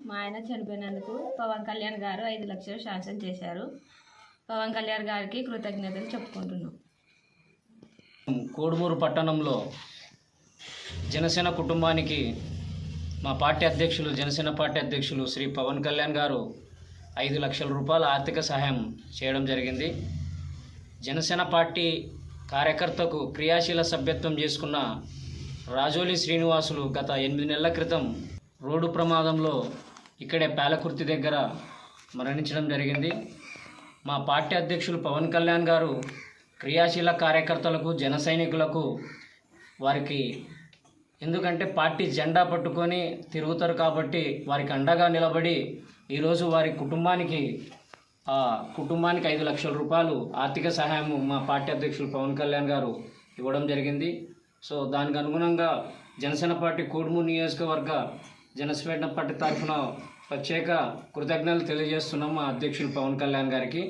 మా ఆయన చనిపోయినందుకు పవన్ కళ్యాణ్ గారు ఐదు లక్షలు శాంక్షన్ చేశారు. పవన్ కళ్యాణ్ గారికి కృతజ్ఞతలు చెప్పుకుంటున్నాం. కోడుమూరు పట్టణంలో జనసేన కుటుంబానికి మా పార్టీ అధ్యక్షులు జనసేన పార్టీ అధ్యక్షులు శ్రీ పవన్ కళ్యాణ్ గారు ఐదు లక్షల రూపాయల ఆర్థిక సహాయం చేయడం జరిగింది. జనసేన పార్టీ కార్యకర్తకు క్రియాశీల సభ్యత్వం చేసుకున్న రాజోలి శ్రీనివాసులు గత ఎనిమిది నెలల క్రితం రోడ్డు ప్రమాదంలో ఇక్కడే పాలకుర్తి దగ్గర మరణించడం జరిగింది. మా పార్టీ అధ్యక్షులు పవన్ కళ్యాణ్ గారు క్రియాశీల కార్యకర్తలకు జన సైనికులకు వారికి ఎందుకంటే పార్టీ జెండా పట్టుకొని తిరుగుతారు కాబట్టి వారికి అండగా నిలబడి ఈరోజు వారి కుటుంబానికి ఆ కుటుంబానికి ఐదు లక్షల రూపాయలు ఆర్థిక సహాయం మా పార్టీ అధ్యక్షులు పవన్ కళ్యాణ్ గారు ఇవ్వడం జరిగింది. సో దానికి అనుగుణంగా జనసేన పార్టీ కూడుమూరు నియోజకవర్గ జనసేన పార్టీ తరఫున ప్రత్యేక కృతజ్ఞతలు తెలియజేస్తున్నాం మా అధ్యక్షులు పవన్ కళ్యాణ్ గారికి.